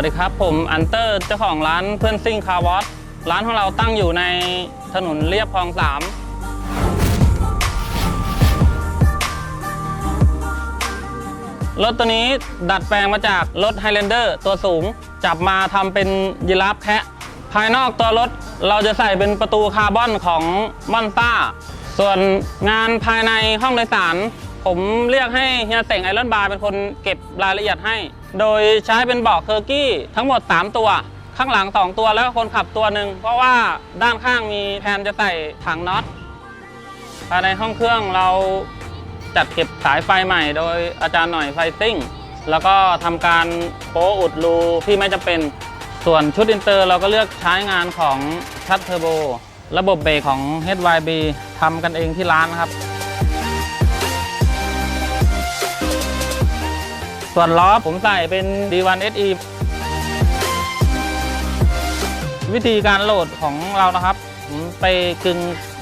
วัสดีครับผมอันเตอร์เจ้าของร้านเพื่อนซิ่งคาร์วอสร้านของเราตั้งอยู่ในถนนเรียบคลองสามรถตัวนี้ดัดแปลงมาจากรถไฮ g ลนเดอร์ตัวสูง จับมาทำเป็นยีราฟแคะภายนอกตัวรถเราจะใส่เป็นประตูคาร์บอนของมอนต้า ส่วนงานภายในห้องโดยสาร ผมเรียกให้เฮียเต่งไอรอนบาร์เป็นคนเก็บรายละเอียดให้ โดยใช้เป็นเบาะเคอร์กี้ทั้งหมด 3 ตัว ข้างหลัง 2 ตัวแล้วก็คนขับตัวหนึ่งเพราะว่าด้านข้างมีแผนจะใส่ถังน็อตภายในห้องเครื่องเราจัดเก็บสายไฟใหม่ โดยอาจารย์หน่อยไฟซิ่ง แล้วก็ทำการโป๊อุดรูที่ไม่จำเป็นส่วนชุดอินเตอร์เราก็เลือกใช้งานของชัดเทอร์โบ ระบบเบรกของ HYB ทำกันเองที่ร้านครับ ส่วนล้อผมใส่เป็น D1 SE วิธีการโหลดของเรานะครับผมไปกึง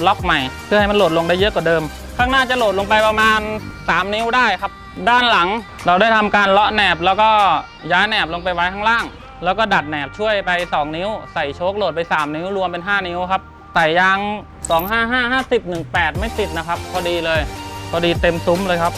ล็อกใหม่ เพื่อให้มันโหลดลงได้เยอะกว่าเดิม ข้างหน้าจะโหลดลงไปประมาณ 3 นิ้วได้ครับ ด้านหลังเราได้ทำการเลาะแหนบ แล้วก็ย้ายแหนบลงไปไว้ข้างล่าง แล้วก็ดัดแหนบช่วยไป 2 นิ้ว ใส่โชคโหลดไป 3 นิ้วรวมเป็น 5 นิ้วครับใส่ยาง 255 50 18 ไม่ติดนะครับ พอดีเลย พอดีเต็มซุ้มเลยครับ